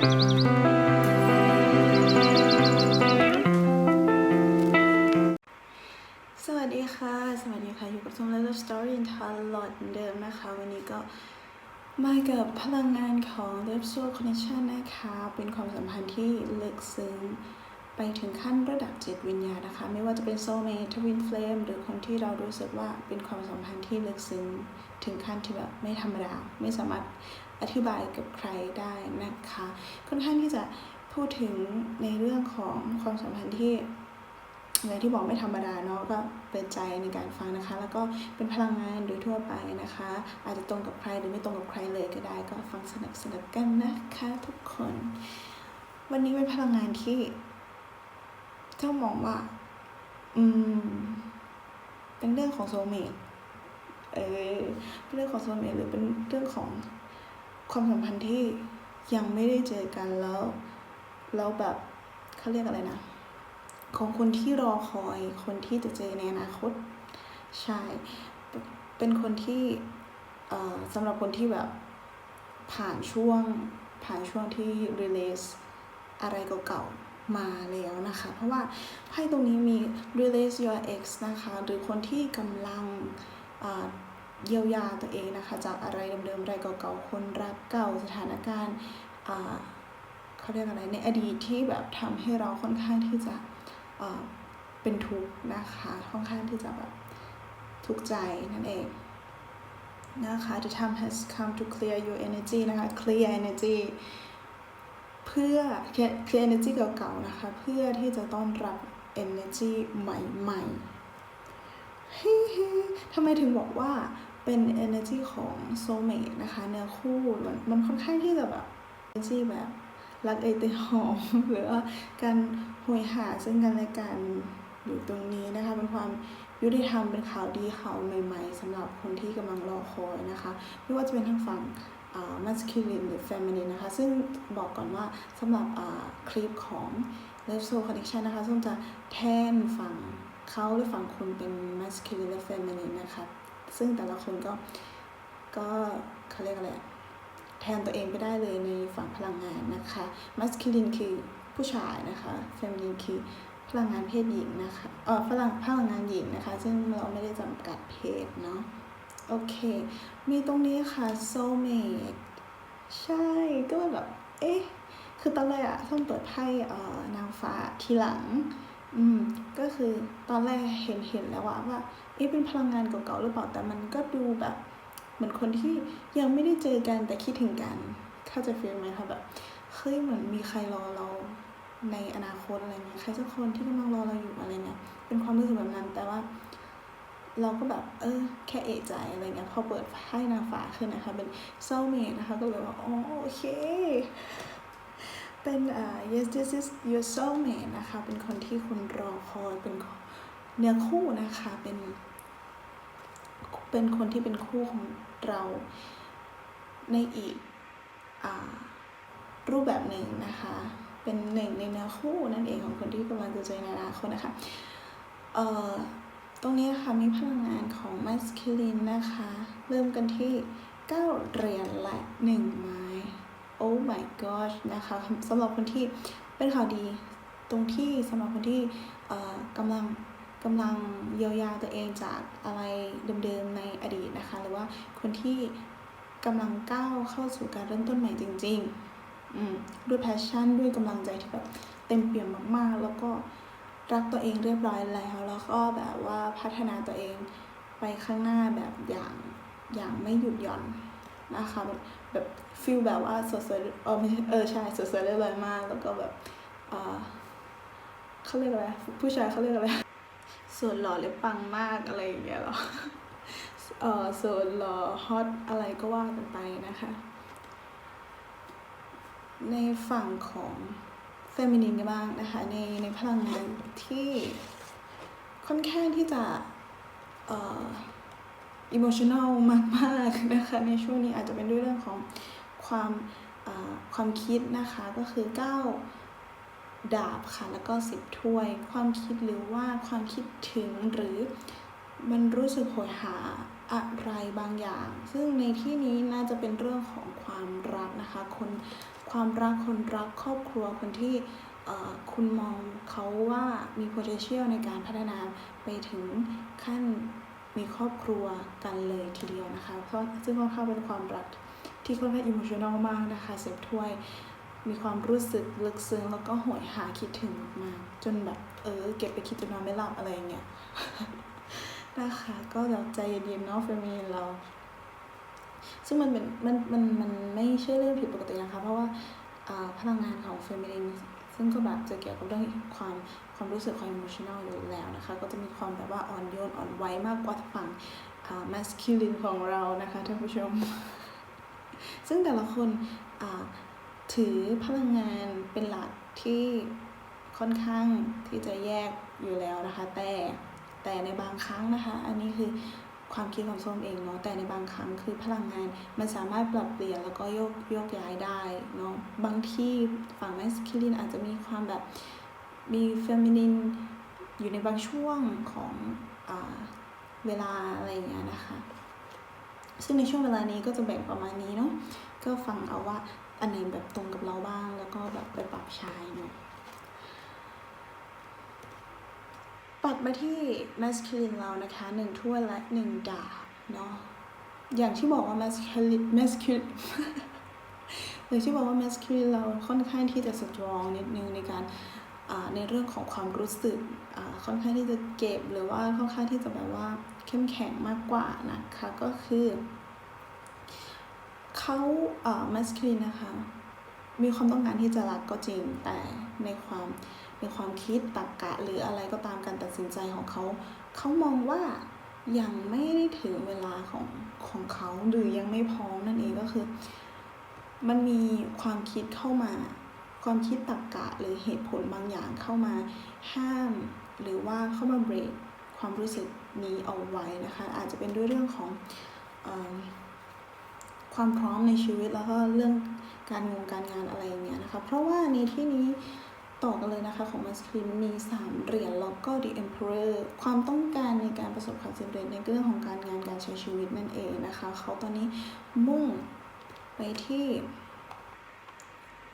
สวัสดีค่ะ สวัสดีค่ะ อยู่กับ Some Little Story in Thailand เหมือนเดิมนะคะ วันนี้ก็มากับพลังงานของ Love Soul Connection นะคะ เป็นความสัมพันธ์ที่ลึกซึ้ง ไปถึงขั้นระดับจิตวิญญาณนะคะ ไม่ว่าจะเป็น soulmate twin flame หรือคนที่เรารู้สึกว่าเป็นความสัมพันธ์ที่ลึกซึ้งถึงขั้นที่แบบไม่ธรรมดา ไม่สามารถอธิบายกับใครได้นะคะ ค่อนข้างที่จะพูดถึงในเรื่องของความสัมพันธ์ที่อย่างที่บอกไม่ธรรมดาเนาะก็เปิดใจในการฟังนะคะ แล้วก็เป็นพลังงานโดยทั่วไปนะคะ อาจจะตรงกับใครหรือไม่ตรงกับใครเลยก็ได้ ก็ฟังสนับสนุนกันนะคะทุกคน วันนี้เป็นพลังงานที่ เจ้ามองว่า อืม เป็นเรื่องของโซเมตเออเป็นเรื่องของโซเมตหรือเป็นเรื่องของความสัมพันธ์ที่ยังไม่ได้เจอกันแล้วแล้วแบบเขาเรียกอะไรนะ ของคนที่รอคอย คนที่จะเจอในอนาคต ใช่ เป็นคนที่เอ่อสำหรับคนที่แบบผ่านช่วงผ่านช่วงที่ release อะไรเก่าๆ มาแล้วนะคะ เพราะว่าไพ่ตรงนี้มี release your ex นะคะ หรือคนที่กำลังเยียวยาตัวเองนะคะ จากอะไรเดิมๆอะไรเก่าๆ คนรักเก่าสถานการณ์เขาเรียกอะไรในอดีตที่แบบทำให้เราค่อนข้างที่จะเอ่อเป็นทุกข์นะคะค่อนข้างที่จะแบบทุกข์ใจนั่นเองนะคะ the time has come to clear your energy นะคะ clear energy เพื่อ clear clear energy เก่าๆนะคะ เพื่อที่จะต้อนรับ energy ใหม่ๆฮิฮิทำไมถึงบอกว่าเป็น energy ของ soulmate นะคะเนื้อคู่มันมันค่อนข้างที่จะแบบ energy แบบรักเอยเตหอมหรือว่าการหวยหาซึ่งกันและกันอยู่ตรงนี้นะคะเป็นความยุติธรรมเป็นข่าวดีข่าวใหม่ ๆสำหรับคนที่กำลังรอคอยนะคะ ไม่ว่าจะเป็นทางฝั่ง masculine หรือ feminine นะคะ ซึ่งบอกก่อนว่าสำหรับคลิปของ Love Soul Connection นะคะส้มจะแทนฝั่งเขาหรือฝั่งคุณเป็น masculine และ feminine นะคะ ซึ่งแต่ละคนก็ก็เขาเรียกอะไรแทนตัวเองไปได้เลยในฝั่งพลังงานนะคะ masculine คือผู้ชายนะคะ feminine คือพลังงานเพศหญิงนะคะ เออพลังพลังงานหญิงนะคะ ซึ่งเราไม่ได้จำกัดเพศเนาะ โอเค มีตรงนี้ค่ะ soulmate ใช่ก็แบบ เอ๊ะ คือตอนแรกอะส้มเปิดไพ่เอ่อนางฟ้าทีหลัง อืม ก็คือตอนแรกเห็นเห็นแล้วอะว่า เอ๊ะ เป็นพลังงานเก่าๆหรือเปล่า แต่มันก็ดูแบบ เหมือนคนที่ยังไม่ได้เจอกันแต่คิดถึงกัน เข้าใจฟีลไหมคะแบบเฮ้ยเหมือนมีใครรอเราในอนาคตอะไรเงี้ย ใครสักคนที่กำลังรอเราอยู่อะไรเงี้ย เป็นความรู้สึกแบบนั้น แต่ว่า เราก็แบบเออแค่เอะใจอะไรเงี้ยพอเปิดไพ่นางฟ้าขึ้นนะคะ เป็นเซ l เมนะคะก็เลยว่าอ๋อโอเค เป็นอ่า yes this is your soulmate นะคะ เป็นคนที่คุณรอคอยเป็นเนื้อคู่นะคะเป็น เป็นคนที่เป็นคู่ของเราในอีกอรูปแบบหนึ่งนะคะ เป็นหนึ่งในเนื้อคู่นั่นเองของคนที่กำลังจะเจอในอนาคตนะคะ เอ่อ ตรงนี้นะคะมีพลังงานของ masculine นะคะ เริ่มกันที่ 9 เหรียญและ 1 ไม้ oh my gosh นะคะสำหรับคนที่เป็นข่าวดี ตรงที่สำหรับคนที่เอ่อกำลังกำลังเยียวยาตัวเองจากอะไรเดิมๆในอดีตนะคะ หรือว่าคนที่กำลังก้าวเข้าสู่การเริ่มต้นใหม่จริงๆด้วยแพชชั่นด้วยกำลังใจที่แบบเต็มเปี่ยมมากๆ แล้วก็ รักตัวเองเรียบร้อยแล้วแล้วก็แบบว่าพัฒนาตัวเองไปข้างหน้าแบบอย่างอย่างไม่หยุดหย่อนนะคะแบบแบบฟิลแบบว่าสดสวยเออไม่ใช่เออใช่สดสวยเรียบร้อยมาก แล้วก็แบบเออเขาเรียกอะไรผู้ชายเขาเรียกอะไรส่วนหล่อหรือปังมากอะไรอย่างเงี้ยหรอเออส่วนหล่อฮอตอะไรก็ว่ากันไปนะคะ ในฝั่งของ มินินกันบ้างนะคะ ในในพลังงานที่ค่อนข้างที่จะเอ่ออิโมชัน a ลมากๆนะคะ ในช่วงนี้อาจจะเป็นด้วยเรื่องของความความคิดนะคะก็คือ 9 ดาบค่ะ แล้วก็ 10 ถ้วย ความคิดหรือว่าความคิดถึงหรือมันรู้สึกโหยหา อะไรบางอย่าง ซึ่งในที่นี้น่าจะเป็นเรื่องของความรักนะคะ คนความรักคนรักครอบครัวคนที่คุณมองเขาว่ามี potential ในการพัฒนาไปถึงขั้นมีครอบครัวกันเลยทีเดียวนะคะเพราะซึ่งค่อนข้างเป็นความรักที่ค่อนข้าง emotional มากนะคะเสพถ้วยมีความรู้สึกลึกซึ้งแล้วก็โหยหาคิดถึงมากจนแบบเออเก็บไปคิดจนนอนไม่หลับอะไรเงี้ย นะคะก็แบบใจเย็นๆเนาะเฟมินเรา ซึ่งมันเป็นมันมันมันไม่ใช่เรื่องผิดปกตินะคะ เพราะว่าพลังงานของเฟมินินซึ่งก็แบบจะเกี่ยวกับเรื่องความความรู้สึกความ emotional อยู่แล้วนะคะ ก็จะมีความแบบว่าอ่อนโยนอ่อนไหวมากกว่าฝั่งอ่า masculine ของเรานะคะท่านผู้ชม ซึ่งแต่ละคนถือพลังงานเป็นหลักที่ค่อนข้างที่จะแยกอยู่แล้วนะคะ แต่ แต่ในบางครั้งนะคะ อันนี้คือความคิดของส้มเองเนาะแต่ในบางครั้งคือพลังงานมันสามารถปรับเปลี่ยนแล้วก็โยกโยกย้ายได้เนาะบางที่ฝั่งแมสคิลินอาจจะมีความแบบมีเฟมินินอยู่ในบางช่วงของอเวลาอะไรอย่างเงี้ยนะคะ ซึ่งในช่วงเวลานี้ก็จะแบ่งประมาณนี้เนาะก็ฟังเอาว่าอันไหนแบบตรงกับเราบ้างแล้วก็แบบไปปรับใช้เนาะ ปัดมาที่ masculine เรานะคะหนึ่งถ้วยและหนึ่งดาบเนาะอย่างที่บอกว่า masculine masculine อย่างที่บอกว่า masculine เราค่อนข้างที่จะ strong นิดนึงในการในเรื่องของความรู้สึกค่อนข้างที่จะเก็บหรือว่าค่อนข้างที่จะแบบว่าเข้มแข็งมากกว่านะคะก็คือเขาเอ่อ masculine นะคะมีความต้องการที่จะรักก็จริงแต่ในความ ในความคิดตรรกะหรืออะไรก็ตามการตัดสินใจของเขา เขามองว่ายังไม่ได้ถึงเวลาของของเขาหรือยังไม่พร้อมนั่นเองก็คือ มันมีความคิดเข้ามา ความคิดตรรกะหรือเหตุผลบางอย่างเข้ามาห้าม หรือว่าเข้ามาเบรกความรู้สึกนี้เอาไว้นะคะ อาจจะเป็นด้วยเรื่องของออความพร้อมในชีวิตแล้วก็เรื่องการงงการงานอะไรอย่างเงี้ยนะคะ เพราะว่าในที่นี้ ต่อกันเลยนะคะของมัสคินมี 3 เหรียญแล้วก็ The Emperor ความต้องการในการประสบความสำเร็จในเรื่องของการงานการใช้ชีวิตนั่นเองนะคะ เขาตอนนี้มุ่งไปที่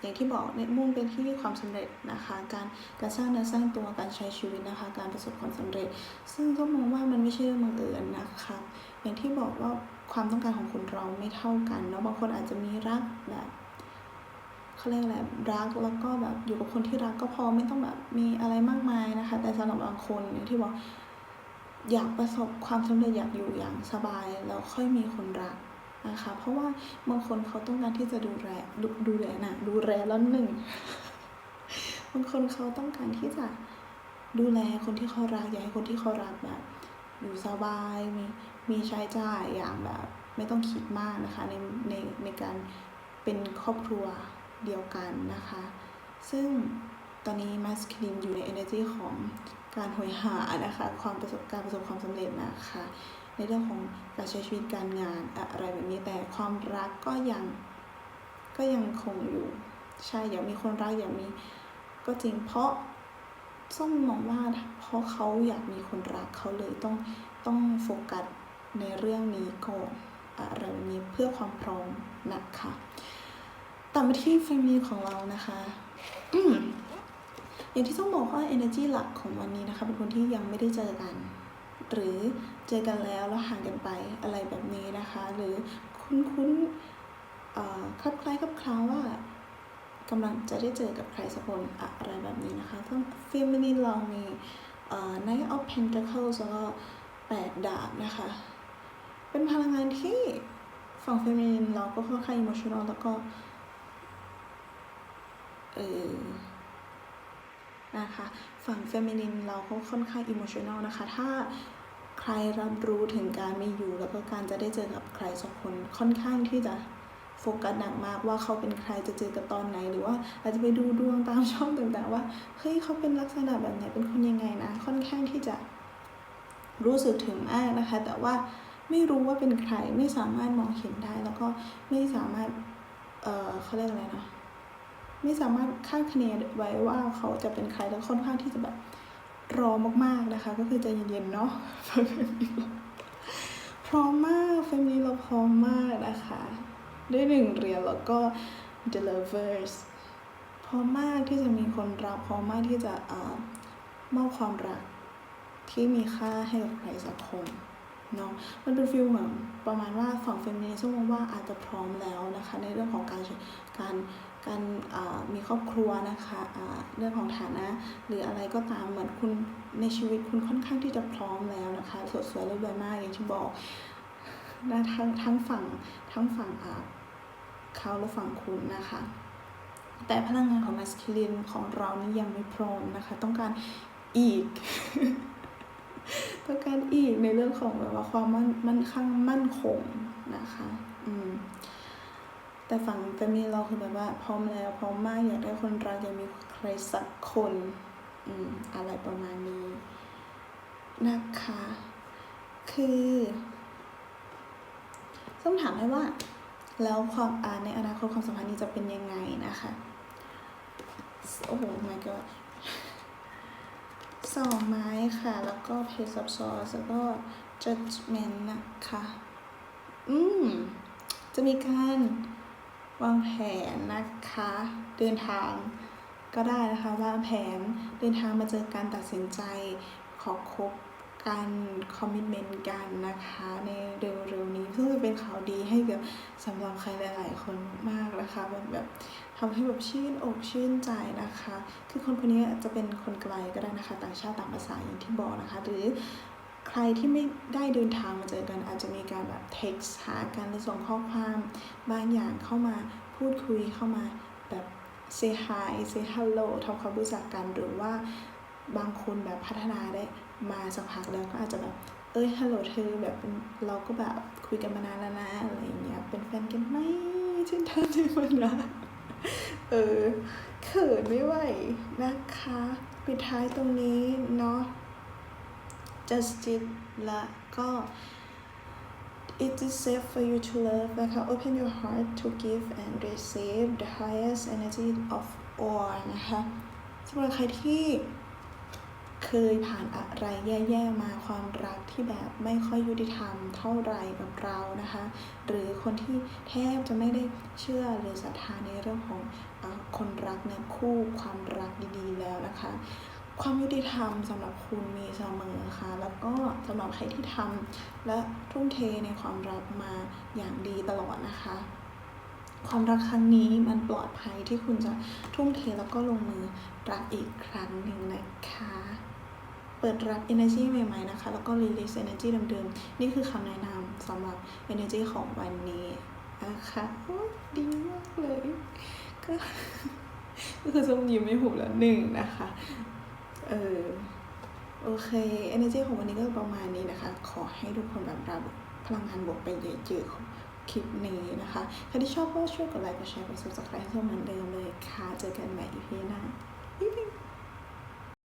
อย่างที่บอกเนี่ยมุ่งไปที่ความสำเร็จนะคะ การการสร้างเนื้อสร้างตัวการใช้ชีวิตนะคะ การประสบความสำเร็จ ซึ่งก็มองว่ามันไม่ใช่เรื่องบังเอิญนะคะ อย่างที่บอกว่าความต้องการของคนเราไม่เท่ากันเนาะบางคนอาจจะมีรักแบบ เขาเรียกอะไรรักแล้วก็แบบอยู่กับคนที่รักก็พอไม่ต้องแบบมีอะไรมากมายนะคะ แต่สำหรับบางคนอย่างที่บอกอยากประสบความสำเร็จอยากอยู่อย่างสบายแล้วค่อยมีคนรักนะคะ เพราะว่าบางคนเขาต้องการที่จะดูแลดูดูแลนะดูแลแล้วหนึ่งบางคนเขาต้องการที่จะดูแลคนที่เขารักอยากให้คนที่เขารักแบบอยู่สบายมีมีใช้จ่ายอย่างแบบ ไม่ต้องคิดมากนะคะในในในการเป็นครอบครัว เดียวกันนะคะ ซึ่งตอนนี้มาสคลินอยู่ใน energy ของการหวยหานะคะ ความประสบการประสบความสำเร็จนะคะ ในเรื่องของการใช้ชีวิตการงานอะไรแบบนี้แต่ความรักก็ยังก็ยังคงอยู่ ใช่อยากมีคนรักอยากมีก็จริงเพราะส้มมองว่าเพราะเขาอยากมีคนรักเขาเลยต้องต้องโฟกัสในเรื่องนี้ก่อนอะไรแบบนี้เพื่อความพร้อมนะคะ ต่อมาที่เฟมินของเรานะคะ อืมอย่างที่ต้องบอกว่า energy หลักของวันนี้นะคะ เป็นคนที่ยังไม่ได้เจอกัน หรือเจอกันแล้วแล้วห่างกันไปอะไรแบบนี้นะคะ หรือคุ้นๆเอ่อคลับคล้ายคลับคล้าว่ากำลังจะได้เจอกับใครสักคนอะไรแบบนี้นะคะทั้ง feminine เรามีเอ่อ Knight of Pentacles แล้วก็แปดดาบนะคะ เป็นพลังงานที่ฝั่ง feminine เราก็ค่อนข้าง emotional แล้วก็ เออนะคะฝั่ง feminine เราก็ค่อนข้าง emotional นะคะ ถ้าใครรับรู้ถึงการมีอยู่ แล้วก็การจะได้เจอกับใครสักคนค่อนข้างที่จะโฟกัสหนักมากว่าเขาเป็นใครจะเจอกันตอนไหน หรือว่าอาจจะไปดูดวงตามช่องต่างๆว่าเฮ้ยเขาเป็นลักษณะแบบไหนเป็นคนยังไงนะ ค่อนข้างที่จะรู้สึกถึงมากนะคะ แต่ว่าไม่รู้ว่าเป็นใครไม่สามารถมองเห็นได้ แล้วก็ไม่สามารถ เออเขาเรียกอะไรนะ ไม่สามารถคาดคะเนไว้ว่าเขาจะเป็นใครแล้วค่อนข้างที่จะแบบรอมากๆนะคะ ก็คือใจเย็นๆเนาะพร้อมมากเฟมินีเราพร้อมมากนะคะ ด้วยหนึ่งเรียญแล้วก็ the lovers พร้อมมากที่จะมีคนรักพร้อมมากที่จะเอ่อมอบความรักที่มีค่าให้กับใครสักคนเนาะมันเป็นฟิลเหมือนประมาณว่าฝั่งเฟมินิสต์มองว่าอาจจะพร้อมแล้วนะคะ ในเรื่องของการการ การมีครอบครัวนะคะอ่าเรื่องของฐานะ หรืออะไรก็ตามเหมือนคุณในชีวิตคุณค่อนข้างที่จะพร้อมแล้วนะคะสดสวยเรียบร้อยมากอย่างที่บอกนะทั้งทั้งฝั่งทั้งฝั่งอ่าเขาและฝั่งคุณนะคะ แต่พลังงานของ masculine ของเรานี่ยังไม่พร้อมนะคะ ต้องการอีก ต้องการอีกในเรื่องของแบบว่าความมั่นมั่นคงมั่นคงนะคะ อืม แต่ฝั่งเฟมิเราคือแบบว่า พร้อมแล้วพร้อมมากอยากได้คนรักอยากมีใครสักคนอืมอะไรประมาณนี้นะคะ คือต้องถามให้ว่า แล้วความอ่าในอนาคตความสัมพันธ์นี้จะเป็นยังไงนะคะโอ้โห my god สองไม้ค่ะ แล้วก็ Page of Swords แล้วก็ Judgment นะคะ อืม จะมีการ วางแผนนะคะ เดินทางก็ได้นะคะวางแผนเดินทางมาเจอการตัดสินใจขอคบกันคอมมิชเมนต์กันนะคะ ในเร็วๆนี้ซึ่งจะเป็นข่าวดีให้กับสำหรับใครหลาย ๆ คนมากนะคะแบบแบบทำให้แบบชื่นอกชื่นใจนะคะ คือคนคนนี้อาจจะเป็นคนไกลก็ได้นะคะ ต่างชาติต่างภาษาอย่างที่บอกนะคะ หรือ ใครที่ไม่ได้เดินทางมาเจอกันอาจจะมีการแบบ text หากันหรือส่งข้อความบางอย่างเข้ามาพูดคุยเข้ามาแบบ say hi say hello ทำความรู้จักกันหรือว่าบางคนแบบพัฒนาได้มาสักพักแล้วก็อาจจะแบบ เอ้ยฮัลโหลเธอแบบเราก็แบบคุยกันมานานแล้วนะอะไรอย่างเงี้ยเป็นแฟนกันไหมฉันทำได้มันนะเออเขินไม่ไหวนะคะ ปิดท้ายตรงนี้เนาะ justice และก็ It is safe for you to love นะคะ Open your heart to give and receive the highest energy of all นะคะสำหรับใครที่เคยผ่านอะไรแย่ ๆ มาความรักที่แบบไม่ค่อยยุติธรรมเท่าไรกับเรานะคะ หรือคนที่แทบจะไม่ได้เชื่อหรือศรัทธาในเรื่องของอคนรักเนื้อคู่ความรักดีๆแล้วนะคะ ความยุติธรรมสำหรับคุณมีเสมอค่ะ แล้วก็สำหรับใครที่ทำและทุ่มเทในความรักมาอย่างดีตลอดนะคะ ความรักครั้งนี้มันปลอดภัยที่คุณจะทุ่มเทแล้วก็ลงมือรักอีกครั้งหนึ่งนะคะ เปิดรับ energy ใหม่ๆนะคะ แล้วก็ release energy เดิมๆ นี่คือคำแนะนำสำหรับ energy ของวันนี้นะคะโอ้ดีมากเลยก็ก็คือส้มยิ้มไม่หุบแล้วหนึ่งนะคะ เออโอเค energy ของวันนี้ก็ประมาณนี้นะคะ ขอให้ทุกคนแบบรับพลังงานบวกไปเยอะๆคลิปนี้นะคะ ใครที่ชอบก็ช่วยกดไลค์กดแชร์กด subscribe ให้ส้มเหมือนเดิมเลยค่ะ เจอกันใหม่ EP หน้าบ๊ายบาย